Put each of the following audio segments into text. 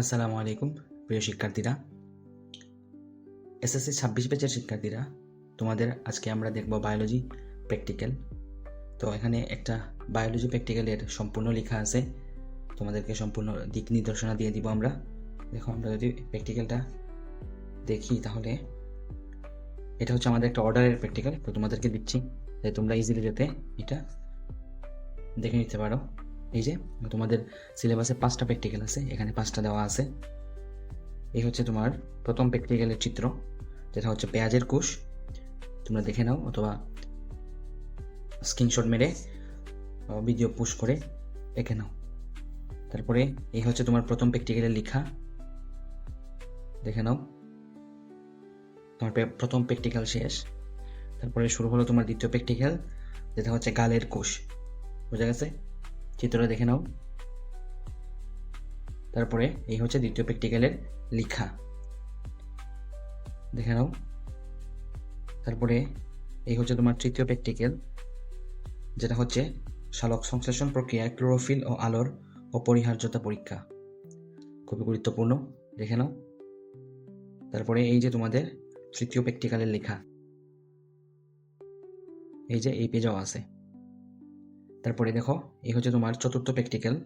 আসসালামু আলাইকুম, প্রিয় শিক্ষার্থীরা। এসএসসি ছাব্বিশ ব্যাচের শিক্ষার্থীরা, তোমাদের আজকে আমরা দেখব বায়োলজি প্র্যাকটিক্যাল তো এখানে একটা বায়োলজি প্র্যাকটিক্যালের সম্পূর্ণ লেখা আছে। তোমাদেরকে সম্পূর্ণ দিক নির্দেশনা দিয়ে দিব আমরা। দেখো, আমরা যদি প্র্যাকটিক্যালটা দেখি তাহলে এটা হচ্ছে আমাদের একটা অর্ডারের প্র্যাকটিক্যাল তো তোমাদেরকে দিচ্ছি তাই তোমরা ইজিলি যাতে এটা দেখে নিতে পারো। এই যে, তোমাদের সিলেবাসে পাঁচটা প্র্যাকটিক্যাল আছে, এখানে পাঁচটা দেওয়া আছে। এই হচ্ছে তোমার প্রথম প্র্যাকটিক্যালের চিত্র, যেটা হচ্ছে পেঁয়াজের কোষ তোমরা দেখে নাও, অথবা স্ক্রিনশট মেরে ভিডিও পুশ করে এঁকে নাও। তারপরে এই হচ্ছে তোমার প্রথম প্র্যাকটিক্যালের লেখা। দেখে নাও। তোমার প্রথম প্র্যাকটিক্যাল শেষ। তারপরে শুরু হলো তোমার দ্বিতীয় প্র্যাকটিক্যাল যেটা হচ্ছে গালের কোষ বোঝা গেছে? চিত্রটা দেখে নাও। তারপরে এই হচ্ছে দ্বিতীয় প্র্যাকটিক্যালের লেখা। দেখে নাও। তারপরে এই হচ্ছে তোমার তৃতীয় প্র্যাকটিক্যাল যেটা হচ্ছে সালোক সংশ্লেষণ প্রক্রিয়ায় ক্লোরোফিল ও আলোর অপরিহার্যতা পরীক্ষা। খুবই গুরুত্বপূর্ণ। দেখে নাও। তারপরে এই যে তোমাদের তৃতীয় প্র্যাকটিক্যালের লেখা, এই যে এই পেজও আছে। তারপরে দেখো, এই হচ্ছে তোমার চতুর্থ প্র্যাকটিক্যাল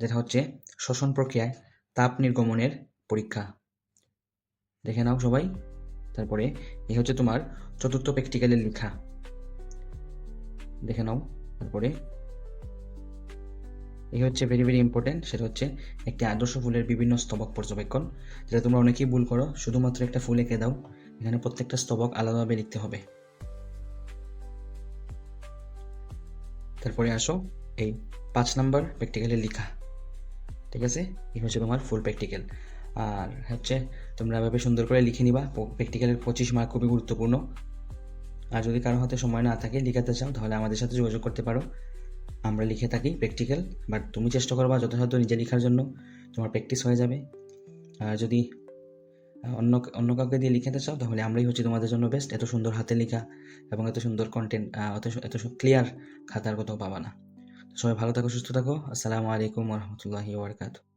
যেটা হচ্ছে শ্বসন প্রক্রিয়ায় তাপ নির্গমনের পরীক্ষা। দেখে নাও সবাই। তারপরে এই হচ্ছে তোমার চতুর্থ প্র্যাকটিক্যালের লেখা। দেখে নাও, তারপরে এই হচ্ছে ভেরি ভেরি ইম্পর্টেন্ট সেটা হচ্ছে একটি আদর্শ ফুলের বিভিন্ন স্তবক পর্যবেক্ষণ, যেটা তোমরা অনেকেই ভুল করো, শুধুমাত্র একটা ফুল এঁকে দাও, এখানে প্রত্যেকটা স্তবক আলাদাভাবে লিখতে হবে। তারপরে আসো এই পাঁচ নাম্বার প্র্যাকটিক্যালে লেখা। ঠিক আছে? এই হচ্ছে তোমার ফুল প্র্যাকটিক্যাল আর হচ্ছে তোমরা এভাবে সুন্দর করে লিখে নিবা প্র্যাকটিক্যালের পঁচিশ মার্ক খুবই গুরুত্বপূর্ণ। আর যদি কারও হাতে সময় না থাকে লিখাতে চাও, তাহলে আমাদের সাথে যোগাযোগ করতে পারো। আমরা লিখে থাকি প্র্যাকটিক্যাল বাট তুমি চেষ্টা করবা যথাসাধ্য নিজে লেখার জন্য। তোমার প্র্যাকটিস হয়ে যাবে। আর যদি অন্য অন্য কাউকে দিয়ে লিখাতে চাও তাহলে আমরাই হচ্ছি তোমাদের জন্য বেস্ট এত সুন্দর হাতে লেখা এবং এত সুন্দর কন্টেন্ট এত এত ক্লিয়ার খাতার কোথাও পাবা না। সবাই ভালো থাকো, সুস্থ থাকো। আসসালামু আলাইকুম রহমতুল্লাহি ওবরকাতু